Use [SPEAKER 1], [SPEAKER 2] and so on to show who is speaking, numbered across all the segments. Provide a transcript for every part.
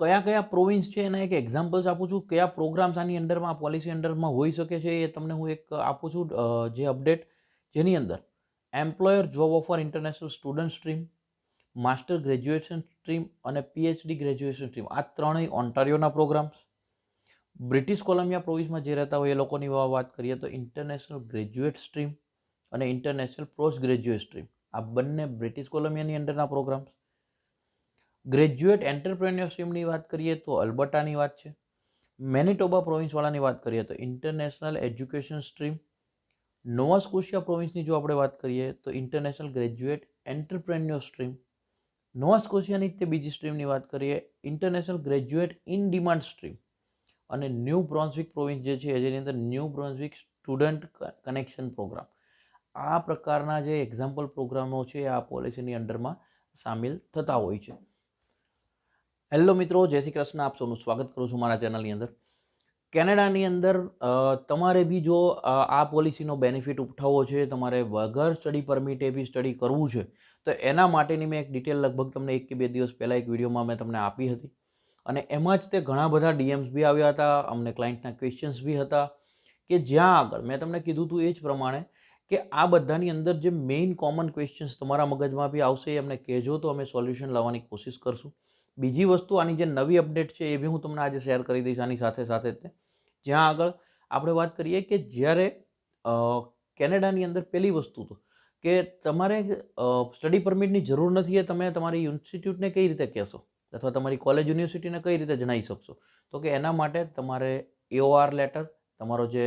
[SPEAKER 1] કયા કયા પ્રોવિન્સ છે? એના એક એક્ઝામ્પલ્સ આપું છું. કયા પ્રોગ્રામ્સ આની અંડરમાં પોલિસી અંડરમાં હોઈ શકે છે એ તમને હું એક આપું છું જે અપડેટ જેની અંદર employer job offer international student stream master graduation stream અને પીએચડી ગ્રેજ્યુએશન સ્ટ્રીમ આ ત્રણેય ઓન્ટારિયોના પ્રોગ્રામ્સ બ્રિટિશ કોલંબિયા પ્રોવિન્સમાં જે રહેતા હોય એ લોકોની વાત કરીએ તો ઇન્ટરનેશનલ ગ્રેજ્યુએટ સ્ટ્રીમ અને ઇન્ટરનેશનલ પોસ્ટ ગ્રેજ્યુએટ સ્ટ્રીમ આ બંને બ્રિટિશ કોલંબિયાની અંડરના પ્રોગ્રામ્સ ગ્રેજ્યુએટ એન્ટરપ્રેન્યોર વાત કરીએ તો અલ્બર્ટાની વાત છે. મેનિટોબા પ્રોવિન્સવાળાની વાત કરીએ તો international education stream Nova Scotia પ્રોવિન્સની જો આપણે વાત કરીએ તો international graduate entrepreneur stream Nova સ્કોશિયાની તે બીજી સ્ટ્રીમની વાત કરીએ international graduate in demand stream અને ન્યૂ બ્રોન્ઝવિક પ્રોવિન્સ જે છે, જેની અંદર New Brunswick student connection programme આ પ્રકારના જે એક્ઝામ્પલ પ્રોગ્રામો છે, આ પોલિસીની અંડરમાં સામેલ થતા હોય છે. હેલો મિત્રો, જય શ્રી કૃષ્ણ. આપ સૌનું સ્વાગત કરું છું મારા ચેનલની અંદર. કેનેડાની અંદર તમારે બી જો આ પોલિસીનો બેનિફિટ ઉઠાવવો છે, તમારે વગર સ્ટડી પરમિટે બી સ્ટડી કરવું છે, તો એના માટેની મેં એક ડિટેલ લગભગ તમને એક કે બે દિવસ પહેલાં એક વિડીયોમાં મેં તમને આપી હતી. અને એમાં જ તે ઘણા બધા ડીએમ્સ બી આવ્યા હતા, અમને ક્લાયન્ટના ક્વેશ્ચન્સ બી હતા, કે જ્યાં આગળ, મેં તમને કીધું હતું એ જ પ્રમાણે, કે આ બધાની અંદર જે મેઇન કોમન ક્વેશ્ચન્સ તમારા મગજમાં બી આવશે, એ અમને કહેજો તો અમે સોલ્યુશન લાવવાની કોશિશ કરશું. બીજી વસ્તુ, આની જે નવી અપડેટ છે એ બી હું તમને આજે શેર કરી દઈશ આની સાથે સાથે તે જ્યાં આગળ આપણે વાત કરીએ કે જ્યારે કેનેડાની અંદર પહેલી વસ્તુ તો, કે તમારે સ્ટડી પરમિટની જરૂર નથી એ તમે તમારી ઇન્સ્ટિટ્યૂટને કઈ રીતે કહેશો? અથવા તમારી કોલેજ, યુનિવર્સિટીને કઈ રીતે જણાવી શકશો? તો કે એના માટે તમારે એઓઆર લેટર તમારો જે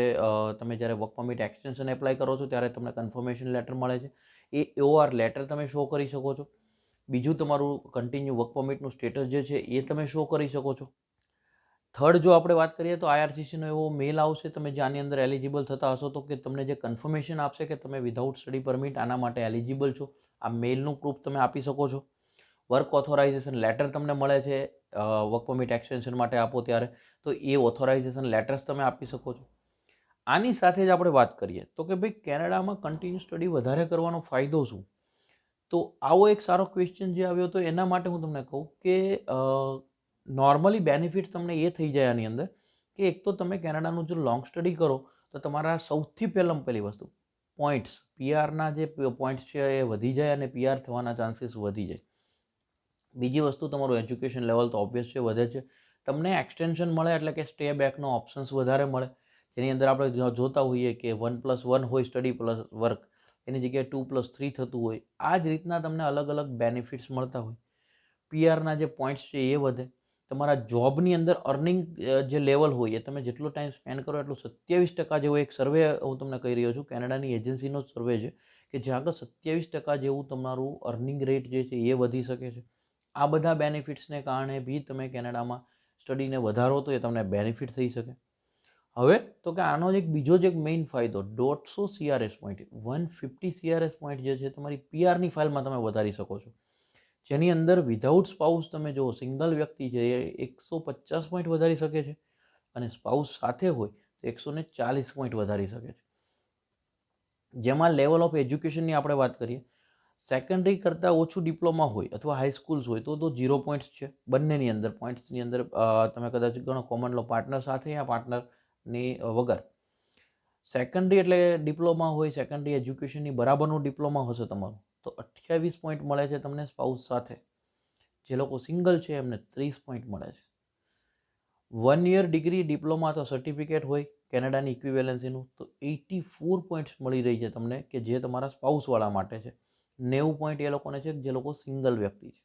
[SPEAKER 1] તમે જ્યારે વર્ક પરમિટ એક્સટેન્શન એપ્લાય કરો છો ત્યારે તમને કન્ફર્મેશન લેટર મળે છે. એ એઓઆર લેટર તમે શો કરી શકો છો. બીજું તમારું કન્ટિન્યુ વર્ક પરમિટનું સ્ટેટસ જે છે એ તમે શો કરી શકો છો. થર્ડ જો આપણે વાત કરીએ તો આઈઆરસીસીનો એવો મેલ આવશે, તમે જે આની અંદર એલિજિબલ થતા હશો, તો કે તમને જે કન્ફર્મેશન આપશે કે તમે વિધાઉટ સ્ટડી પરમિટ આના માટે એલિજિબલ છો. આ મેલનું પ્રૂફ તમે આપી શકો છો. વર્ક ઓથોરાઇઝેશન લેટર તમને મળે છે વર્ક પરમિટ એક્સટેન્શન માટે આપો ત્યારે, તો એ ઓથોરાઇઝેશન લેટર્સ તમે આપી શકો છો. આની સાથે જ આપણે વાત કરીએ, તો કે ભાઈ કેનેડામાં કન્ટિન્યુ સ્ટડી વધારે કરવાનો ફાયદો શું? તો આવો એક સારો ક્વેશ્ચન જે આવ્યો હતો એના માટે હું તમને કહું કે નોર્મલી બેનિફિટ તમને એ થઈ જાય આની અંદર કે એક તો તમે કેનેડાનું જો લોંગ સ્ટડી કરો, તો તમારા સૌથી પહેલાં પહેલી વસ્તુ પોઈન્ટ્સ પીઆરના જે પોઈન્ટ્સ છે એ વધી જાય અને પીઆર થવાના ચાન્સીસ વધી જાય. બીજી વસ્તુ તમારું એજ્યુકેશન લેવલ તો ઓબ્વિયસ છે, વધે છે. તમને એક્સટેન્શન મળે એટલે કે સ્ટે બેકનો ઓપ્શન્સ વધારે મળે. જેની અંદર આપણે જોતા હોઈએ કે વન પ્લસ વન હોય સ્ટડી પ્લસ વર્ક એની જગ્યાએ ટુ પ્લસ થ્રી થતું હોય, આ જ રીતના તમને અલગ અલગ બેનિફિટ્સ મળતા હોય. પીઆરના જે પોઈન્ટ્સ છે એ વધે. તમારા જોબની અંદર અર્નિંગ જે લેવલ હોય, એ તમે જેટલો ટાઈમ સ્પેન્ડ કરો એટલું સત્યાવીસ ટકા જેવો એક સર્વે હું તમને કહી રહ્યો છું. કેનેડાની એજન્સીનો જ સર્વે છે કે જ્યાં આગળ સત્યાવીસ ટકા જેવું તમારું અર્નિંગ રેટ જે છે એ વધી શકે છે. આ બધા બેનિફિટ્સને કારણે બી તમે કેનેડામાં સ્ટડીને વધારો તો એ તમને બેનિફિટ થઈ શકે. હવે તો કે આનો જ એક બીજો જ એક મેઇન ફાયદો દોઢસો CRS point one fifty CRS point જે છે તમારી પીઆરની ફાઇલમાં તમે વધારી શકો છો. જેની અંદર વિધાઉટ સ્પાઉસ તમે જો સિંગલ વ્યક્તિ છે, એ એકસો પચાસ પોઈન્ટ વધારી શકે છે અને સ્પાઉસ સાથે હોય તો એકસો ને ચાલીસ પોઈન્ટ વધારી શકે છે. જેમાં લેવલ ઓફ એજ્યુકેશનની આપણે વાત કરીએ સેકન્ડરી કરતાં ઓછું ડિપ્લોમા હોય અથવા હાઈસ્કૂલ્સ હોય તો તો ઝીરો પોઈન્ટ્સ છે. બંનેની અંદર પોઈન્ટ્સની અંદર તમે કદાચ ગણો કોમન લો પાર્ટનર સાથે યા પાર્ટનરની વગર. સેકન્ડરી એટલે ડિપ્લોમા હોય સેકન્ડરી એજ્યુકેશનની બરાબરનું ડિપ્લોમા હશે તમારું. તો અઠ્યાવીસ પોઈન્ટ મળે છે તમને સ્પાઉસ સાથે. જે લોકો સિંગલ છે, એમને ત્રીસ પોઈન્ટ મળે છે. વન યર ડિગ્રી ડિપ્લોમા અથવા સર્ટિફિકેટ હોય, કેનેડાની ઇક્વિવેલન્સીનું તો એટી ફોર પોઈન્ટ્સ મળી રહી છે તમને કે જે તમારા સ્પાઉસવાળા માટે છે. નેવું પોઈન્ટ એ લોકોને છે જે લોકો સિંગલ વ્યક્તિ છે.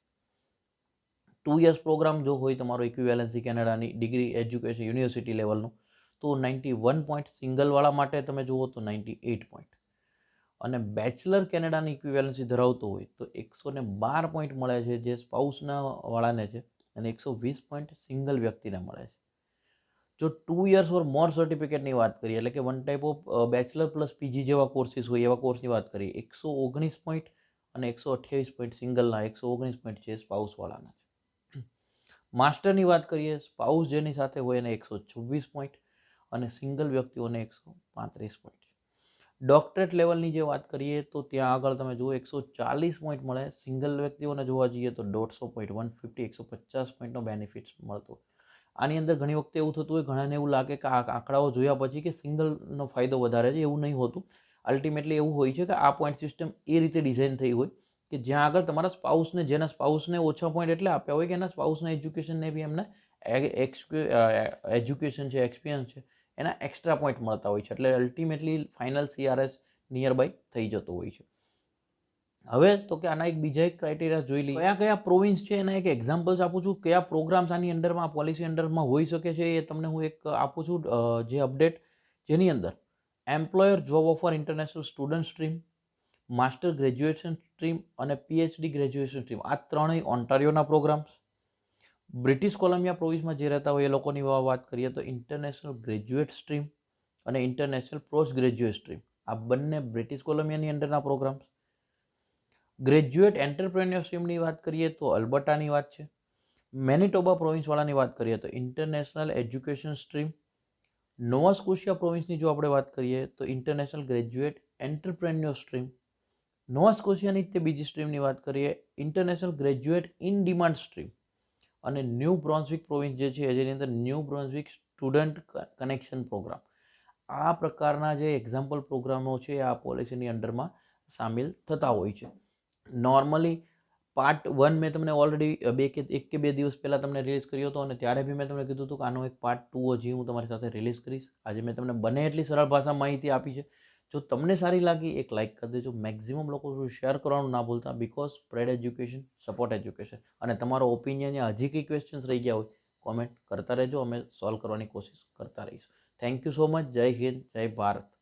[SPEAKER 1] ટુ યર્સ પ્રોગ્રામ જો હોય તમારો ઇક્વિવેલન્સી કેનેડાની ડિગ્રી એજ્યુકેશન યુનિવર્સિટી લેવલનું તો નાઇન્ટી વન પોઈન્ટ સિંગલવાળા માટે તમે જુઓ તો નાઇન્ટી એઇટ પોઈન્ટ. અને બેચલર કેનેડાની ઇક્વિવેલન્સી ધરાવતો હોય તો એકસો ને બાર પોઈન્ટ મળે છે જે સ્પાઉસના વાળાને છે અને એકસો વીસ પોઈન્ટ સિંગલ વ્યક્તિને મળે છે. જો ટુ યર્સ ઓર મોર સર્ટિફિકેટની વાત કરીએ, એટલે કે one type of bachelor plus PG જેવા કોર્સીસ હોય, એવા કોર્સની વાત કરીએ, એકસો ઓગણીસ પોઈન્ટ અને એકસો અઠ્યાવીસ પોઈન્ટ સિંગલના, એકસો ઓગણીસ પોઈન્ટ છે સ્પાઉસવાળાના છે. માસ્ટરની વાત કરીએ, સ્પાઉસ જેની સાથે હોય એને એકસો છવ્વીસ પોઈન્ટ અને સિંગલ વ્યક્તિઓને એકસો પાંત્રીસ પોઈન્ટ ડોક્ટરેટ લેવલની જે વાત કરીએ તો ત્યાં આગળ તમે જુઓ એકસો ચાલીસ પોઈન્ટ મળે. સિંગલ વ્યક્તિઓને જોવા જઈએ તો દોઢસો પોઈન્ટ વન ફિફ્ટી એકસો પચાસ પોઈન્ટનો બેનિફિટ મળતો આની અંદર ઘણી વખતે એવું થતું હોય, ઘણાને એવું લાગે કે આ આંકડાઓ જોયા પછી કે સિંગલનો ફાયદો વધારે છે, એવું નહીં હોતું. અલ્ટિમેટલી એવું હોય છે કે આ પોઈન્ટ સિસ્ટમ એ રીતે ડિઝાઇન થઈ હોય કે જ્યાં આગળ તમારા સ્પાઉસને જેના સ્પાઉસને ઓછા પોઈન્ટ એટલે આપ્યા હોય કે એના સ્પાઉસના એજ્યુકેશનને બી એમને એજ્યુકેશન છે એક્સપિરિયન્સ છે. એના એક્સ્ટ્રા પોઈન્ટ મળતા હોય છે. એટલે ultimately final CRS near by થઈ જતો હોય છે. હવે તો કે આના એક બીજા એક ક્રાઇટેરિયા જોઈ લઈએ. કયા કયા પ્રોવિન્સ છે? એના એક એક્ઝામ્પલ્સ આપું છું. કયા પ્રોગ્રામ્સ આની અંડરમાં પોલિસી અંડરમાં હોઈ શકે છે એ તમને હું એક આપું છું જે અપડેટ જેની અંદર employer job offer international student stream master graduation stream અને પીએચડી ગ્રેજ્યુએશન સ્ટ્રીમ આ ત્રણેય ઓન્ટારિયોના પ્રોગ્રામ્સ બ્રિટિશ કોલંબિયા પ્રોવિન્સમાં જે રહેતા હોય એ લોકોની વાત કરીએ તો ઇન્ટરનેશનલ ગ્રેજ્યુએટ સ્ટ્રીમ અને ઇન્ટરનેશનલ પોસ્ટ ગ્રેજ્યુએટ સ્ટ્રીમ આ બંને બ્રિટિશ કોલંબિયાની અંડરના પ્રોગ્રામ્સ ગ્રેજ્યુએટ એન્ટરપ્રેન્યોર સ્ટ્રીમની વાત કરીએ તો અલ્બર્ટાની વાત છે. મેનિટોબા પ્રોવિન્સવાળાની વાત કરીએ તો international education stream Nova Scotia પ્રોવિન્સની જો આપણે વાત કરીએ તો international graduate entrepreneur stream Nova સ્કોશિયાની તે બીજી સ્ટ્રીમની વાત કરીએ international graduate in demand stream અને ન્યૂ બ્રોન્ઝવિક પ્રોવિન્સ જે છે જેની અંદર New Brunswick student connection programme. આ પ્રકારના જે એક્ઝામ્પલ પ્રોગ્રામો છે, આ પોલિસીની અંડરમાં સામેલ થતા હોય છે. નોર્મલી પાર્ટ વન મેં તમને ઓલરેડી બે કે, એક કે બે દિવસ પહેલાં તમને રિલીઝ કર્યો હતો અને ત્યારે બી મેં તમને કીધું હતું કે આનો એક પાર્ટ ટુ હજી હું તમારી સાથે રિલીઝ કરીશ. આજે મેં તમને બને એટલી સરળ ભાષામાં માહિતી આપી છે. જો તમને સારી લાગી, એક લાઇક કરી દેજો. મેક્ઝિમમ લોકો સુધી શેર કરવાનું ના ભૂલતા because spread education support education અને તમારો ઓપિનિયન યા હજી કંઈ ક્વેશ્ચન્સ રહી ગયા હોય કોમેન્ટ કરતા રહેજો. અમે સોલ્વ કરવાની કોશિશ કરતા રહીશું. થેન્ક યુ સો મચ જય હિન્દ, જય ભારત.